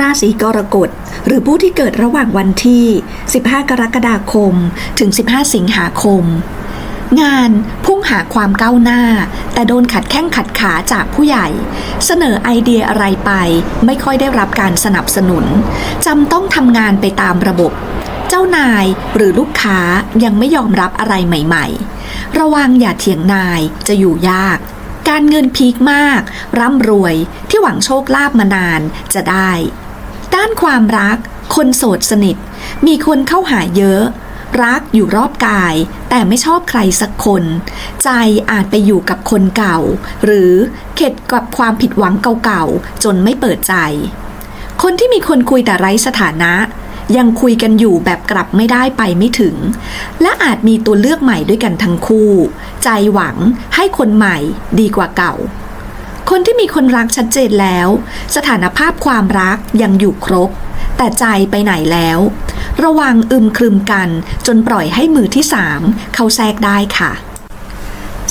ราศีกรกฎ หรือผู้ที่เกิดระหว่างวันที่ 15 กรกฎาคม ถึง 15 สิงหาคม งานพุ่งหาความก้าวหน้า แต่โดนขัดแข้งขัดขาจากผู้ใหญ่ เสนอไอเดียอะไรไปไม่ค่อยได้รับการสนับสนุนจำต้องทำงานไปตามระบบ เจ้านายหรือลูกค้ายังไม่ยอมรับอะไรใหม่ ๆ ระวังอย่าเถียงนายจะอยู่ยากการเงินพีคมาก ร่ำรวยที่หวังโชคลาภมานานจะได้ ด้านความรัก คนโสดสนิท มีคนเข้าหาเยอะ รักอยู่รอบกาย แต่ไม่ชอบใครสักคน ใจอาจไปอยู่กับคนเก่า หรือเข็ดกับความผิดหวังเก่าๆ จนไม่เปิดใจ คนที่มีคนคุยแต่ไร้สถานะ ยังคุยกันอยู่แบบกลับไม่ได้ไปไม่ถึง และอาจมีตัวเลือกใหม่ด้วยกันทั้งคู่ ใจหวังให้คนใหม่ดีกว่าเก่า คนที่มีคนรักชัดเจนแล้ว สถานภาพความรักยังอยู่ครบ แต่ใจไปไหนแล้ว ระวังอึมครึมกันจนปล่อยให้มือที่สามเข้าแทรกได้ค่ะ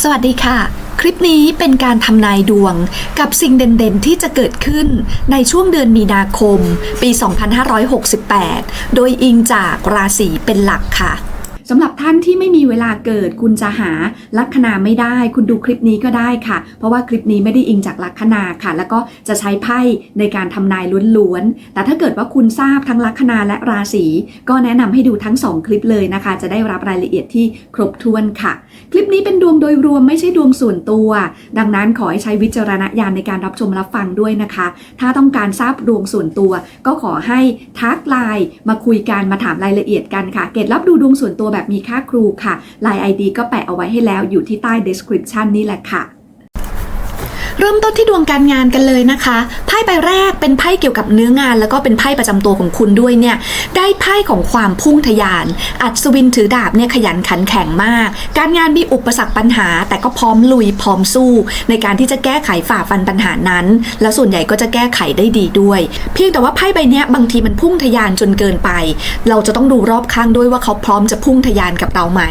สวัสดีค่ะ คลิปนี้เป็นการทำนายดวงกับสิ่งเด่นๆที่จะเกิดขึ้นในช่วงเดือนมีนาคม ปี 2568 โดยอิงจากราศีเป็นหลักค่ะ สำหรับท่านที่ไม่มีเวลาเกิดคุณจะหาลัคนาไม่ได้ คุณดูคลิปนี้ก็ได้ค่ะ เพราะว่าคลิปนี้ไม่ได้อิงจากลัคนาค่ะ แล้วก็จะใช้ไพ่ในการทำนายล้วนๆ แต่ถ้าเกิดว่าคุณทราบทั้งลัคนาและราศีก็แนะนำให้ดูทั้ง 2 คลิปเลยนะคะ จะได้รับรายละเอียดที่ครบถ้วนค่ะ คลิปนี้เป็นดวงโดยรวมไม่ใช่ดวงส่วนตัว ดังนั้นขอให้ใช้วิจารณญาณในการรับชมรับฟังด้วยนะคะ ถ้าต้องการทราบดวงส่วนตัว ก็ขอให้ทักไลน์มาคุยกันมาถามรายละเอียดกันค่ะ เกรดรับดูดวงส่วนตัวแบบมีค่าครูค่ะ Line ID ก็แปะเอาไว้ให้แล้วอยู่ที่ใต้ description นี่แหละค่ะ เริ่มต้นที่ดวงการงานกันเลยนะคะไพ่ใบแรกเป็นไพ่เกี่ยวกับเนื้องาน แล้วก็เป็นไพ่ประจำตัวของคุณด้วยเนี่ยได้ไพ่ของความพุ่งทะยาน อัศวินถือดาบเนี่ยขยันขันแข็งมาก การงานมีอุปสรรคปัญหา แต่ก็พร้อมลุยพร้อมสู้ ในการที่จะแก้ไขฝ่าฟันปัญหานั้น แล้วส่วนใหญ่ก็จะแก้ไขได้ดีด้วย เพียงแต่ว่าไพ่ใบเนี้ยบางทีมันพุ่งทะยานจนเกินไป เราจะต้องดูรอบข้างด้วยว่าเขาพร้อมจะพุ่งทะยานกับเราไหม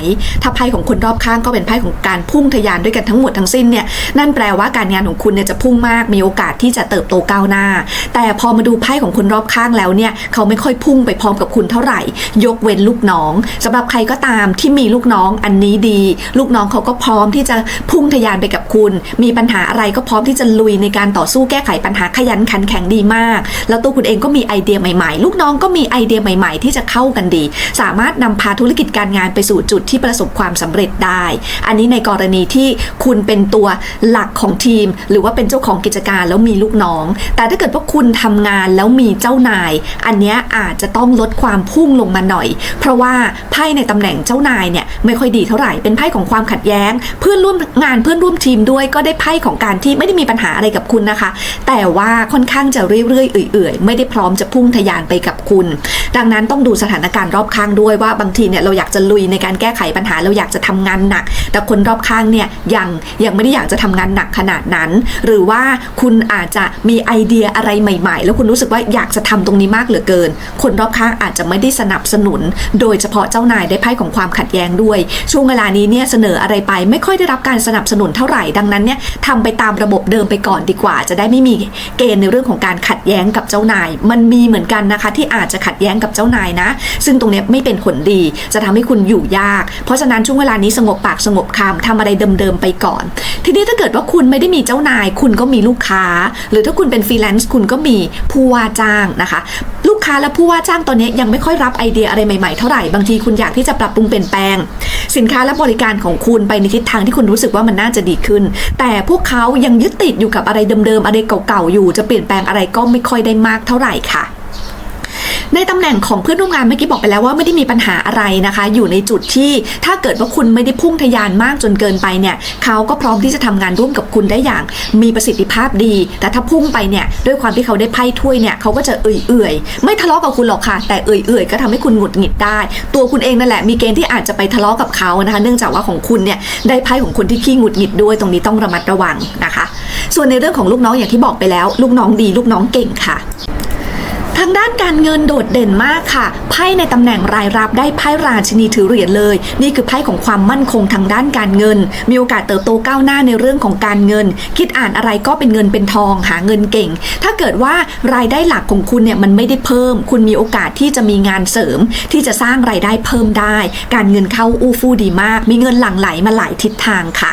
ถ้าไพ่ของคนรอบข้างก็เป็นไพ่ของการพุ่งทะยานด้วยกันทั้งหมดทั้งสิ้นเนี่ยนั่นแปลว่าการงานของคุณเนี่ยจะพุ่งมากมีโอกาสที่จะเติบโตก้าวหน้า แต่พอมาดูไพ่ของคนรอบข้างแล้วเนี่ยเขาไม่ค่อยพุ่งไปพร้อมกับคุณเท่าไหร่ ยกเว้นลูกน้องสำหรับใครก็ตามที่มีลูกน้องอันนี้ดี ลูกน้องเขาก็พร้อมที่จะพุ่งทะยานไปกับคุณ มีปัญหาอะไรก็พร้อมที่จะลุยในการต่อสู้แก้ไขปัญหาขยันขันแข็งดีมาก แล้วตัวคุณเองก็มีไอเดียใหม่ๆ ลูกน้องก็มีไอเดียใหม่ๆ ที่จะเข้ากันดี สามารถนำพาธุรกิจการงานไปสู่จุดที่ประสบความสำเร็จได้ อันนี้ในกรณีที่คุณเป็นตัวหลักของทีมหรือว่าเป็นเจ้าของกิจการแล้วมีลูกน้อง แต่ถ้าเกิดว่าคุณทำงานแล้วมีเจ้านาย อันนี้อาจจะต้องลดความพุ่งลงมาหน่อย เพราะว่าไพ่ในตำแหน่งเจ้านายเนี่ยไม่ค่อยดีเท่าไหร่เป็นไพ่ของความขัดแย้ง เพื่อนร่วมงานเพื่อนร่วมทีมด้วยก็ได้ไพ่ของการที่ไม่ได้มีปัญหาอะไรกับคุณนะคะ แต่ว่าค่อนข้างจะเรื่อยๆเอื่อยๆ ไม่ได้พร้อมจะพุ่งทะยานไปกับคุณ ดังนั้นต้องดูสถานการณ์รอบข้างด้วยว่าบางทีเนี่ยเราอยากจะลุยในการแก้ไขปัญหาเราอยากจะทำงานหนัก แต่คนรอบข้างเนี่ยยังยังไม่ได้อยากจะทำงานหนักขนาดนั้นหรือว่าคุณอาจจะมีไอเดียอะไรใหม่ ๆ แล้วคุณรู้สึกว่าอยากจะทำตรงนี้มากเหลือเกิน คนรอบข้างอาจจะไม่ได้สนับสนุน โดยเฉพาะเจ้านายได้ไพ่ของความขัดแย้งด้วย ช่วงเวลานี้เนี่ยเสนออะไรไปไม่ค่อยได้รับการสนับสนุนเท่าไหร่ดังนั้นเนี่ยทำไปตามระบบเดิมไปก่อนดีกว่า จะได้ไม่มีเกณฑ์ในเรื่องของการขัดแย้งกับเจ้านาย มันมีเหมือนกันนะคะ ที่อาจจะขัดแย้งกับเจ้านายนะ ซึ่งตรงนี้ไม่เป็นผลดี จะทำให้คุณอยู่ยาก เพราะฉะนั้นช่วงเวลานี้สงบปากสงบคำทำอะไรเดิมๆไปก่อน ทีนี้ถ้าเกิดว่าคุณไม่ได้มีเจ้านายคุณก็มีลูกค้า หรือถ้าคุณเป็นฟรีแลนซ์คุณก็มีผู้ว่าจ้างนะคะ ลูกค้าและผู้ว่าจ้างตอนนี้ยังไม่ค่อยรับไอเดียอะไรใหม่ๆเท่าไหร่บางทีคุณอยากที่จะปรับปรุงเปลี่ยนแปลง สินค้าและบริการของคุณไปในทิศทางที่คุณรู้สึกว่ามันน่าจะดีขึ้น แต่พวกเขายังยึดติดอยู่กับอะไรเดิมๆอะไรเก่าๆอยู่ จะเปลี่ยนแปลงอะไรก็ไม่ค่อยได้มากเท่าไหร่ค่ะ ในตำแหน่งของเพื่อนร่วมงานเมื่อกี้บอกไปแล้วว่าไม่ได้มีปัญหาอะไรนะคะ อยู่ในจุดที่ถ้าเกิดว่าคุณไม่ได้พุ่งทะยานมากจนเกินไปเนี่ยเขาก็พร้อมที่จะทำงานร่วมกับคุณได้อย่างมีประสิทธิภาพดี แต่ถ้าพุ่งไปเนี่ยด้วยความที่เขาได้ไพ่ถ้วยเนี่ยเขาก็จะเอื่อยๆไม่ทะเลาะกับคุณหรอกค่ะ แต่เอื่อยๆก็ทำให้คุณหงุดหงิดได้ ตัวคุณเองนั่นแหละมีเกณฑ์ที่อาจจะไปทะเลาะกับเขานะคะ เนื่องจากว่าของคุณเนี่ยได้ไพ่ของคนที่ขี้หงุดหงิดด้วยตรงนี้ต้องระมัดระวังนะคะ ส่วนในเรื่องของลูกน้องอย่างที่บอกไปแล้ว ลูกน้องดี ลูกน้องเก่งค่ะ ทางด้านการเงินโดดเด่นมากค่ะ ไพ่ในตำแหน่งรายรับได้ไพ่ราชินีถือเหรียญเลย นี่คือไพ่ของความมั่นคงทางด้านการเงิน มีโอกาสเติบโตก้าวหน้าในเรื่องของการเงิน คิดอ่านอะไรก็เป็นเงินเป็นทองหาเงินเก่ง ถ้าเกิดว่ารายได้หลักของคุณเนี่ยมันไม่ได้เพิ่ม คุณมีโอกาสที่จะมีงานเสริม ที่จะสร้างรายได้เพิ่มได้ การเงินเข้าอู้ฟู่ดีมาก มีเงินหลั่งไหลมาหลายทิศทางค่ะ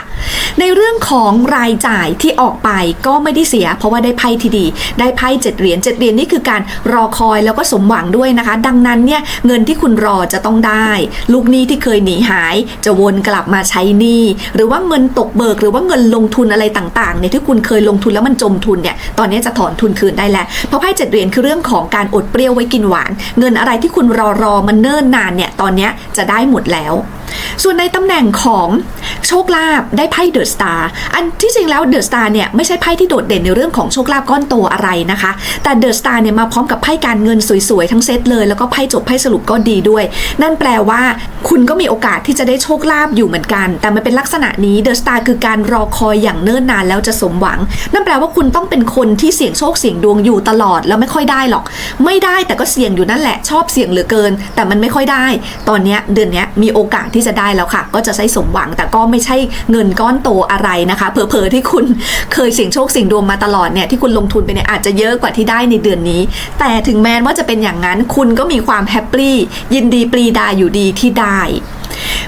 ในเรื่องของรายจ่ายที่ออกไปก็ไม่ได้เสีย เพราะว่าได้ไพ่ที่ดี ได้ไพ่เจ็ดเหรียญเจ็ดเหรียญนี่คือการรอคอยแล้วก็สมหวังด้วยนะคะ ดังนั้นเนี่ยเงินที่คุณรอจะต้องได้ ลูกหนี้ที่เคยหนีหาย จะวนกลับมาใช้หนี้หรือว่าเงินตกเบิก หรือว่าเงินลงทุนอะไรต่างๆเนี่ยที่คุณเคยลงทุนแล้วมันจมทุนเนี่ยตอนนี้จะถอนทุนคืนได้แล้วเพราะไพ่เจ็ดเหรียญคือเรื่องของการอดเปรี้ยวไว้กินหวาน เงินอะไรที่คุณรอรอมันเนิ่นนานเนี่ยตอนนี้จะได้หมดแล้ว ส่วนในตำแหน่งของ โชคลาภได้ไพ่เดอะสตาร์อันที่จริงแล้วเดอะสตาร์เนี่ยไม่ใช่ไพ่ที่โดดเด่นในเรื่องของโชคลาภก้อนโตอะไรนะคะ แต่เดอะสตาร์เนี่ยมาพร้อมกับไพ่การเงินสวยๆ ทั้งเซตเลยแล้วก็ไพ่จบไพ่สรุปก็ดีด้วย นั่นแปลว่า คุณก็มีโอกาสที่จะได้โชคลาภอยู่เหมือนกัน แต่มันเป็นลักษณะนี้เดอะสตาร์คือการรอคอยอย่างเนิ่นนานแล้วจะสมหวัง นั่นแปลว่าคุณต้องเป็นคนที่เสี่ยงโชคเสี่ยงดวงอยู่ตลอดแล้วไม่ค่อยได้หรอก ไม่ได้แต่ก็เสี่ยงอยู่นั่นแหละชอบเสี่ยงเหลือเกิน แต่มันไม่ค่อยได้ ตอนเนี้ยเดือนเนี้ยมีโอกาสที่จะได้แล้วค่ะ ก็จะใช้สมหวังแต่ก็ไม่ไม่ใช่เงินก้อนโตอะไรนะคะเผลอๆที่คุณเคยเสี่ยงโชคเสี่ยงดวงมาตลอดเนี่ยที่คุณลงทุนไปเนี่ยอาจจะเยอะกว่าที่ได้ในเดือนนี้ แต่ถึงแม้ว่าจะเป็นอย่างนั้นคุณก็มีความแฮปปี้ยินดีปรีดาอยู่ดีที่ได้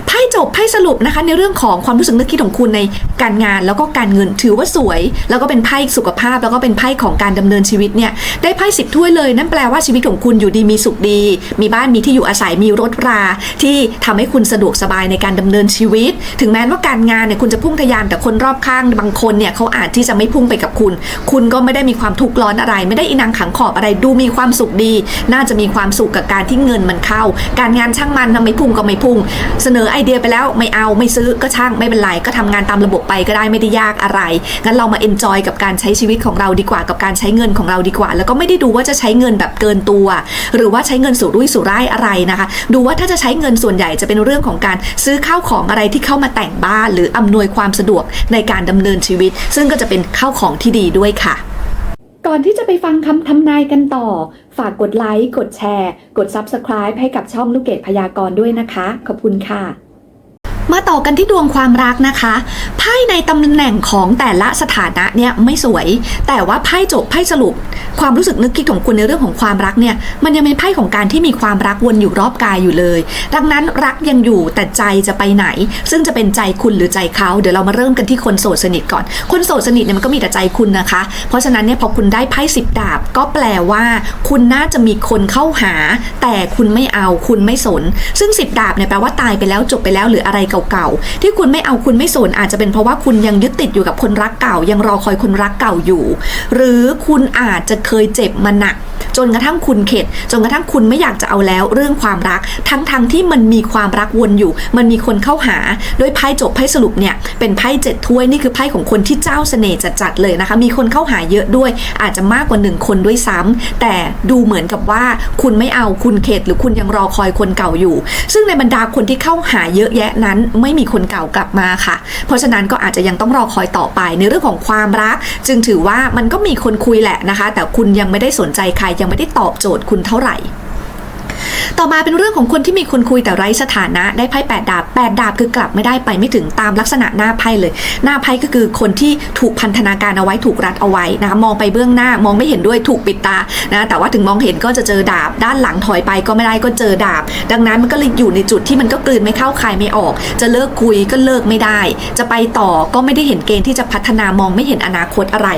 ไพ่จบไพ่สรุปนะคะในเรื่องของความรู้สึกนึกคิดของคุณในการงานแล้วก็การเงินถือว่าสวย แล้วก็เป็นไพ่สุขภาพ แล้วก็เป็นไพ่ของการดำเนินชีวิตเนี่ยได้ไพ่สิบถ้วยเลย นั่นแปลว่าชีวิตของคุณอยู่ดีมีสุขดี มีบ้านมีที่อยู่อาศัยมีรถรา ที่ทำให้คุณสะดวกสบายในการดำเนินชีวิต ถึงแม้ว่าการงานเนี่ยคุณจะพุ่งทะยานแต่คนรอบข้างบางคนเนี่ยเขาอาจที่จะไม่พุ่งไปกับคุณ คุณก็ไม่ได้มีความทุกข์ร้อนอะไร ไม่ได้อินังขังขอบอะไรดูมีความสุขดี น่าจะมีความสุขกับการที่เงินมันเข้า การงานช่างมันทำไมพุ่งก็ไม่พุ่ง เสนอไอไอเดียไปแล้วไม่เอาไม่ซื้อก็ช่างไม่เป็นไรก็ทำงานตามระบบไปก็ได้ไม่ได้ยากอะไรงั้นเรามาเอนจอยกับการใช้ชีวิตของเราดีกว่ากับการใช้เงินของเราดีกว่า แล้วก็ไม่ได้ดูว่าจะใช้เงินแบบเกินตัว หรือว่าใช้เงินสุรุ่ยสุร่ายอะไรนะคะ ดูว่าถ้าจะใช้เงินส่วนใหญ่จะเป็นเรื่องของการซื้อข้าวของอะไรที่เข้ามาแต่งบ้าน หรืออำนวยความสะดวกในการดำเนินชีวิต ซึ่งก็จะเป็นข้าวของที่ดีด้วยค่ะก่อนที่จะไปฟังคำทำนายกันต่อ ฝากกดไลค์ กดแชร์ กด Subscribe ให้กับช่องลูกเกดพยากรณ์ด้วยนะคะ ขอบคุณค่ะ มาต่อกันที่ดวงความรักนะคะไพ่ในตำแหน่งของแต่ละสถานะเนี่ยไม่สวย แต่ว่าไพ่จบไพ่สรุป ความรู้สึกนึกคิดของคุณในเรื่องของความรักเนี่ยมันยังเป็นไพ่ของการที่มีความรักวนอยู่รอบกายอยู่เลย ดังนั้นรักยังอยู่แต่ใจจะไปไหน ซึ่งจะเป็นใจคุณหรือใจเขาเดี๋ยวเรามาเริ่มกันที่คนโสดสนิทก่อน คนโสดสนิทเนี่ยมันก็มีแต่ใจคุณนะคะ เพราะฉะนั้นเนี่ยพอคุณได้ไพ่สิบดาบ ก็แปลว่า คุณน่าจะมีคนเข้าหา แต่คุณไม่เอาคุณไม่สน ซึ่งสิบดาบเนี่ยแปลว่าตายไปแล้วจบไปแล้วหรืออะไรเก่าๆ ที่คุณไม่เอาคุณไม่สนอาจจะเป็นเพราะว่าคุณยังยึดติดอยู่กับคนรักเก่า ยังรอคอยคนรักเก่าอยู่ หรือคุณอาจจะเคยเจ็บมาหนัก จนกระทั่งคุณเข็ด จนกระทั่งคุณไม่อยากจะเอาแล้วเรื่องความรัก ทั้งๆทที่มันมีความรักวนอยู่ มันมีคนเข้าหาโดยไพ่จบไพ่สรุปเนี่ยเป็นไพ่เจ็ดถ้วยนี่คือไพ่ของคนที่เจ้าเสน่ห์จัดๆเลยนะคะ มีคนเข้าหาเยอะด้วย อาจจะมากกว่าหนึ่งคนด้วยซ้ำแต่ดูเหมือนกับว่าคุณไม่เอาคุณเข็ดหรือคุณยังรอคอยคนเก่าอยู่ ซึ่งในบรรดาคนที่เข้าหาเยอะแยะนั้นไม่มีคนเก่ากลับมาค่ะ เพราะฉะนั้นก็อาจจะยังต้องรอคอยต่อไปในเรื่องของความรัก จึงถือว่ามันก็มีคนคุยแหละนะคะ แต่คุณยังไม่ได้สนใจใครยังไม่ได้ตอบโจทย์คุณเท่าไหร่ ต่อมาเป็นเรื่องของคนที่มีคนคุยแต่ไร้สถานะได้ไพ่แปดดาบแปดดาบคือกลับไม่ได้ไปไม่ถึงตามลักษณะหน้าไพ่เลย หน้าไพ่ก็คือคนที่ถูกพันธนาการเอาไว้ถูกรัดเอาไว้นะคะมองไปเบื้องหน้ามองไม่เห็นด้วยถูกปิดตานะแต่ว่าถึงมองเห็นก็จะเจอดาบ ด้านหลังถอยไปก็ไม่ได้ก็เจอดาบ ดังนั้นมันก็เลยอยู่ในจุดที่มันก็กลืนไม่เข้าคายไม่ออก จะเลิกคุยก็เลิกไม่ได้ จะไปต่อก็ไม่ได้เห็นเกณฑ์ที่จะพัฒนามองไม่เห็นอนาคตอะไร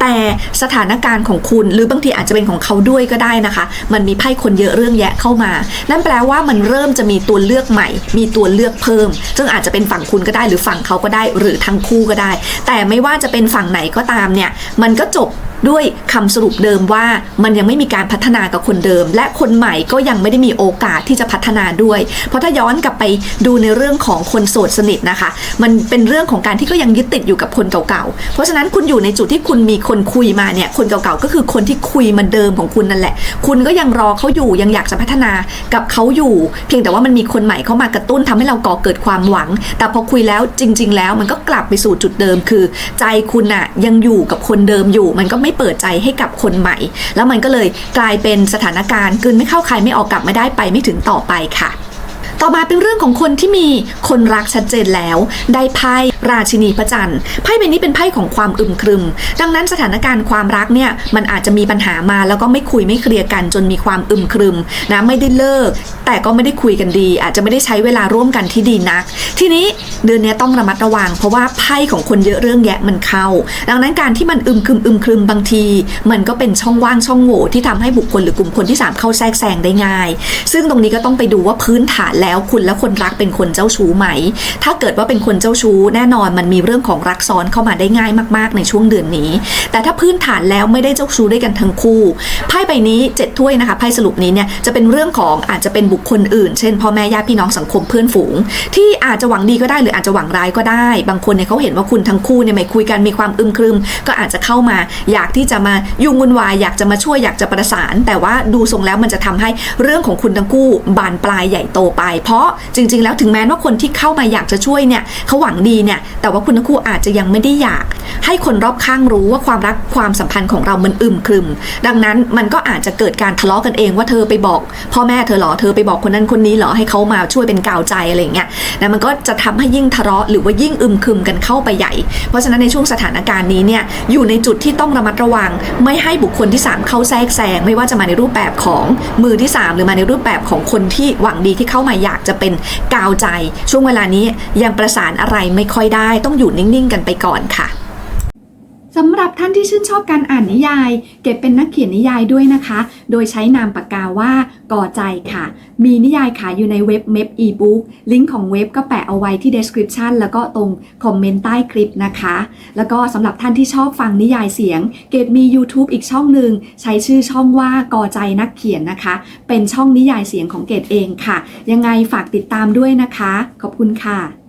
แต่สถานการณ์ของคุณ หรือบางทีอาจจะเป็นของเขาด้วยก็ได้นะคะ มันมีไพ่คนเยอะเรื่องแยะเข้ามานั่นแปลว่ามันเริ่มจะมีตัวเลือกใหม่ มีตัวเลือกเพิ่ม ซึ่งอาจจะเป็นฝั่งคุณก็ได้หรือฝั่งเขาก็ได้หรือทั้งคู่ก็ได้ แต่ไม่ว่าจะเป็นฝั่งไหนก็ตามเนี่ย มันก็จบ ด้วยคำสรุปเดิมว่ามันยังไม่มีการพัฒนากับคนเดิม และคนใหม่ก็ยังไม่ได้มีโอกาสที่จะพัฒนาด้วย เพราะถ้าย้อนกลับไปดูในเรื่องของคนโสดสนิทนะคะ มันเป็นเรื่องของการที่ก็ยังยึดติดอยู่กับคนเก่าๆ เพราะฉะนั้นคุณอยู่ในจุดที่คุณมีคนคุยมาเนี่ยคนเก่าๆก็คือคนที่คุยมาเดิมของคุณนั่นแหละ คุณก็ยังรอเขาอยู่ยังอยากจะพัฒนากับเขาอยู่ เพียงแต่ว่ามันมีคนใหม่เข้ามากระตุ้นทำให้เราก่อเกิดความหวัง แต่พอคุยแล้วจริง ๆ แล้วมันก็กลับไปสู่จุดเดิมคือ ใจคุณอะยังอยู่กับคนเดิมอยู่มันก็ไมไม่เปิดใจให้กับคนใหม่ แล้วมันก็เลยกลายเป็นสถานการณ์กลืนไม่เข้าใครไม่ออกกลับไม่ได้ไปไม่ถึงต่อไปค่ะ ต่อมาเป็นเรื่องของคนที่มีคนรักชัดเจนแล้ว ได้ไพ่ราชินีพระจันทร์ไพ่ใบนี้เป็นไพ่ของความอึมครึม ดังนั้นสถานการณ์ความรักเนี่ยมันอาจจะมีปัญหามาแล้วก็ไม่คุยไม่เคลียร์กันจนมีความอึมครึมนะไม่ได้เลิก แต่ก็ไม่ได้คุยกันดี อาจจะไม่ได้ใช้เวลาร่วมกันที่ดีนัก ทีนี้เดือนนี้ต้องระมัดระวัง เพราะว่าไพ่ของคนเยอะเรื่องแยะมันเข้า ดังนั้นการที่มันอึมครึมอึมครึมบางที มันก็เป็นช่องว่างช่องโหว่ที่ทำให้บุคคลหรือกลุ่มคนที่สามเข้าแทรกแซงได้ง่าย ซึ่งตรงนี้ก็ต้องไปดูว่าพื้นฐานแลวคุณและคนรักเป็นคนเจ้าชู้ไหม ถ้าเกิดว่าเป็นคนเจ้าชู้แน่นอนมันมีเรื่องของรักซ้อนเข้ามาได้ง่ายมากๆ ในช่วงเดือนนี้ แต่ถ้าพื้นฐานแล้วไม่ได้เจ้าชู้ด้วยกันทั้งคู่ไพ่ใบนี้เจ็ดถ้วยนะคะไพ่สรุปนี้เนี่ยจะเป็นเรื่องของอาจจะเป็นบุคคลอื่น เช่นพ่อแม่ญาติพี่น้องสังคมเพื่อนฝูง ที่อาจจะหวังดีก็ได้หรืออาจจะหวังร้ายก็ได้ บางคนเนี่ยเขาเห็นว่าคุณทั้งคู่เนี่ยไม่คุยกันมีความอึมครึม ก็อาจจะเข้ามา อยากที่จะมายุ่งวุ่นวายอยากจะมาช่วยอยากจะประสาน แต่ว่าดูทรงแล้วมันจะทำให้เรื่องของคุณทั้งคู่บานปลายใหญ่โตไปเพราะจริง ๆ แล้วถึงแม้ว่าคนที่เข้ามาอยากจะช่วยเนี่ยเขาหวังดีเนี่ยแต่ว่าคุณทั้งคู่อาจจะยังไม่ได้อยาก ให้คนรอบข้างรู้ว่าความรักความสัมพันธ์ของเรามันอึมครึม ดังนั้นมันก็อาจจะเกิดการทะเลาะกันเองว่าเธอไปบอก พ่อแม่เธอหรอเธอไปบอกคนนั้นคนนี้หรอให้เขามาช่วยเป็นกาวใจอะไรเงี้ยนะมันก็จะทำให้ยิ่งทะเลาะหรือว่ายิ่งอึมครึมกันเข้าไปใหญ่ เพราะฉะนั้นในช่วงสถานการณ์นี้เนี่ยอยู่ในจุดที่ต้องระมัดระวัง ไม่ให้บุคคลที่ 3 เข้าแทรกแซงไม่ว่าจะมาในรูปแบบของมือที่ 3 หรือมาในรูปแบบของคนที่หวังดีที่เข้ามาอยากจะเป็นกาวใจ ช่วงเวลานี้ยังประสานอะไรไม่ค่อยได้ ต้องอยู่นิ่ง ๆ กันไปก่อนค่ะ สำหรับท่านที่ชื่นชอบการอ่านนิยาย เก็บเป็นนักเขียนนิยายด้วยนะคะ โดยใช้นามปากกาว่าก่อใจค่ะ มีนิยายขายอยู่ในเว็บเม p อีบุ๊กลิงก์ของเว็บก็แปะเอาไว้ที่ description แล้วก็ตรงคอมเมนต์ใต้คลิปนะคะ แล้วก็สำหรับท่านที่ชอบฟังนิยายเสียง เกดมี YouTube อีกช่องหนึ่งใช้ชื่อช่องว่าก่อใจนักเขียนนะคะ เป็นช่องนิยายเสียงของเกดเองค่ะ ยังไงฝากติดตามด้วยนะคะ ขอบคุณค่ะ